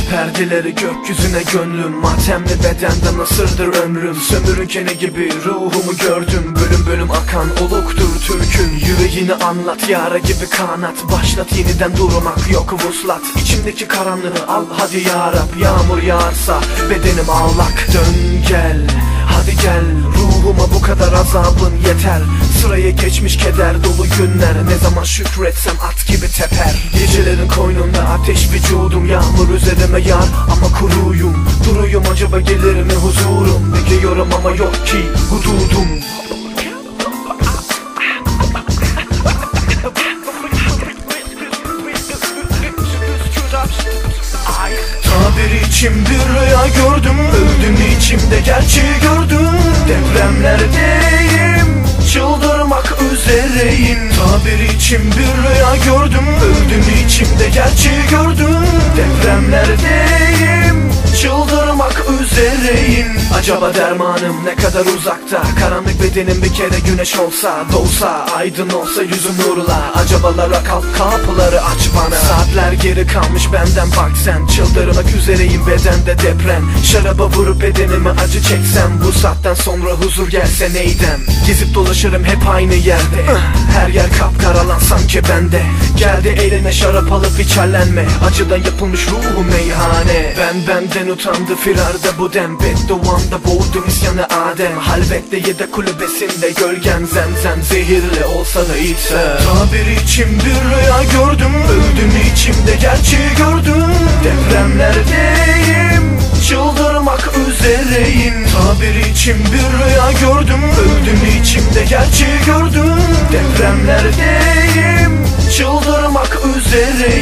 perdeleri gökyüzüne gönlüm. Matemli bedenden ısırdır ömrüm. Sömürün kene gibi ruhumu gördüm. Bölüm bölüm akan oluktur türkün. Yüreğini anlat yara gibi kanat. Başlat yeniden durmak yok vuslat. İçimdeki karanlığı al hadi yarab Yağmur yağarsa bedenim ağlak Dön gel hadi gel. Ruhuma bu kadar azabın yeter. Sıraya geçmiş keder dolu günler. Ne zaman şükretsem at gibi teper. Gecelerin koynunda ateş vücudum Üzerime yar ama kuruyum. Duruyum acaba gelir mi huzurum? Bekliyorum ama yok ki hududum. Tabiri için bir rüya gördüm. Öldüm içimde gerçeği gördüm. Depremlerdeyim Çıldırmak üzereyim. Tabiri için bir rüya gördüm. Öldüm içimde gerçeği gördüm üzereyim Acaba dermanım ne kadar uzakta? Karanlık bedenim bir kere güneş olsa Doğsa aydın olsa yüzüm nurla. Acabalara kalk kapıları aç bana. Saatler geri kalmış benden bak sen. Çıldırmak üzereyim bedende deprem. Şaraba vurup bedenimi acı çeksem. Bu saatten sonra huzur gelse neydem Gezip dolaşırım hep aynı yerde. Her yer kapkaralan sanki bende Geldi eline şarap alıp içerlenme. Acıdan yapılmış ruhu meyhane. Ben benden utandı firarda bu dem Bedduanda boğdum isyanı Adem. Halvette yedek kulübesinde gölgen zemzem. Zehirli olsa da içsem Tabir için bir rüya gördüm. Öldüm içimde gerçeği gördüm. Depremlerdeyim Çıldırmak üzereyim. Tabir için bir rüya gördüm. Öldüm içimde gerçeği gördüm. Depremlerdeyim city